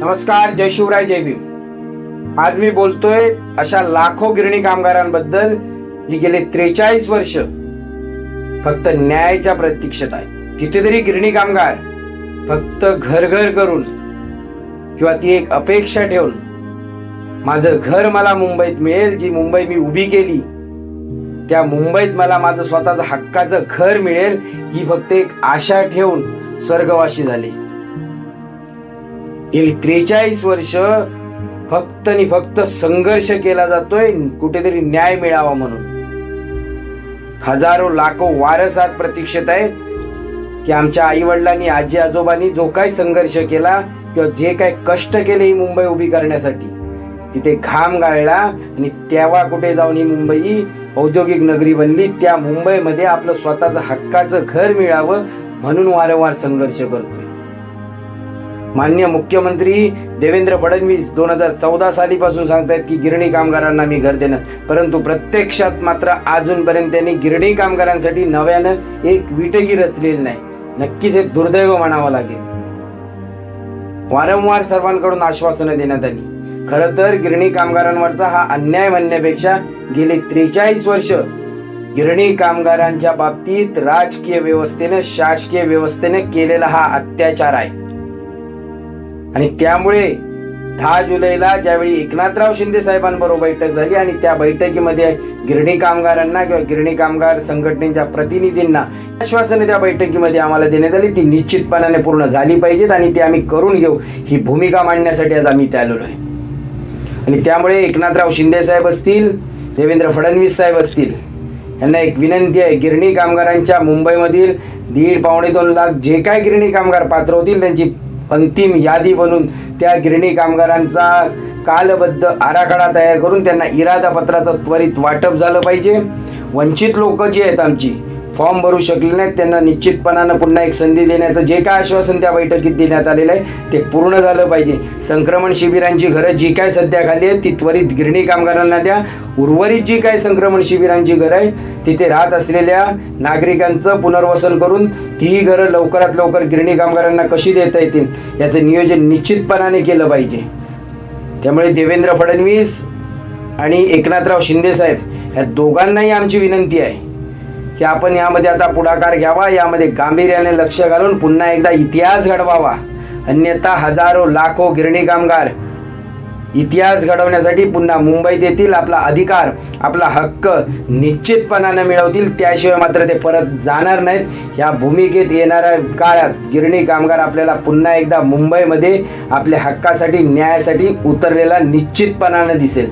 नमस्कार जय शिवराय जय भीम. आज मी बोलतोय अशा लाखो गिरणी कामगारांबद्दल जी गेले त्रेचाळीस वर्ष फक्त न्यायाच्या प्रतीक्षेत आहे कितीतरी गिरणी कामगार फक्त घर घर करून किंवा ती एक अपेक्षा ठेवून माझं घर मला मुंबईत मिळेल जी मुंबई मी उभी केली त्या मुंबईत मला माझं स्वतःचं हक्काचं घर मिळेल ही फक्त एक आशा ठेवून स्वर्गवाशी झाली. गेली त्रेचाळीस वर्ष फक्त आणि फक्त संघर्ष केला जातोय कुठेतरी न्याय मिळावा म्हणून. हजारो लाखो वारसात प्रतीक्षित प्रतीक्षेत आहेत की आमच्या आई वडिलांनी आजी आजोबांनी जो काय संघर्ष केला किंवा जे काय कष्ट केले ही मुंबई उभी करण्यासाठी तिथे घाम गाळला आणि तेव्हा कुठे जाऊन ही मुंबई औद्योगिक नगरी बनली त्या मुंबईमध्ये आपलं स्वतःचं हक्काचं घर मिळावं म्हणून वारंवार संघर्ष करतोय. मान्य मुख्यमंत्री देवेंद्र फडणवीस दोन हजार चौदा सालीपासून सांगतायत की गिरणी कामगारांना मी घर देणं. परंतु प्रत्यक्षात मात्र अजूनपर्यंत त्यांनी गिरणी कामगारांसाठी नव्यानं एक विटही रचलेली नाही. नक्कीच एक दुर्दैव म्हणावं लागेल. वारंवार सर्वांकडून आश्वासनं देण्यात आली. खरं तर गिरणी कामगारांवरचा हा अन्याय म्हणण्यापेक्षा गेली त्रेचाळीस वर्ष गिरणी कामगारांच्या बाबतीत राजकीय व्यवस्थेनं शासकीय व्यवस्थेने केलेला हा अत्याचार आहे. आणि त्यामुळे दहा जुलैला ज्यावेळी एकनाथराव शिंदे साहेबांबरोबर बैठक झाली आणि त्या बैठकीमध्ये गिरणी कामगारांना किंवा गिरणी कामगार संघटनेच्या प्रतिनिधींना आश्वासने त्या बैठकीमध्ये आम्हाला देण्यात आली. ती निश्चितपणाने पूर्ण झाली पाहिजेत आणि ती आम्ही करून घेऊ ही भूमिका मांडण्यासाठी आज आम्ही त्या आलेलो आहे. आणि त्यामुळे एकनाथराव शिंदे साहेब असतील देवेंद्र फडणवीस साहेब असतील यांना एक विनंती आहे गिरणी कामगारांच्या मुंबईमधील दीड पावणे दोन लाख जे काय गिरणी कामगार पात्र होतील त्यांची अंतिम यादी बनून त्या गिरणी कामगारांचा कालबद्ध आराखडा तयार करून त्यांना इरादापत्राचं त्वरित वाटप झालं पाहिजे. वंचित लोक जी आहेत आमची फॉर्म भरू शकले नाहीत. त्यांना निश्चितपणानं पुन्हा एक संधी देण्याचं जे काय आश्वासन त्या बैठकीत देण्यात आलेलं आहे ते पूर्ण झालं पाहिजे. संक्रमण शिबिरांची घरं जी काय सध्या खाली आहेत ती त्वरित गिरणी कामगारांना द्या. उर्वरित जी काय संक्रमण शिबिरांची घरं आहेत तिथे राहत असलेल्या नागरिकांचं पुनर्वसन करून तीही घरं लवकरात लवकर गिरणी कामगारांना कशी देता येतील याचं नियोजन निश्चितपणाने केलं पाहिजे. त्यामुळे देवेंद्र फडणवीस आणि एकनाथराव शिंदे साहेब दोघांनाही आमची विनंती आहे. की आपण यामध्ये आता पुढाकार घ्यावा यामध्ये गांभीर्याने लक्ष घालून पुन्हा एकदा इतिहास घडवावा. अन्यथा हजारो लाखो गिरणी कामगार इतिहास घडवण्यासाठी पुन्हा मुंबईत येतील. आपला अधिकार आपला हक्क निश्चितपणानं मिळवतील. त्याशिवाय मात्र ते परत जाणार नाहीत. या भूमिकेत येणाऱ्या काळात गिरणी कामगार आपल्याला पुन्हा एकदा मुंबईमध्ये आपल्या हक्कासाठी न्यायासाठी उतरलेला निश्चितपणानं दिसेल.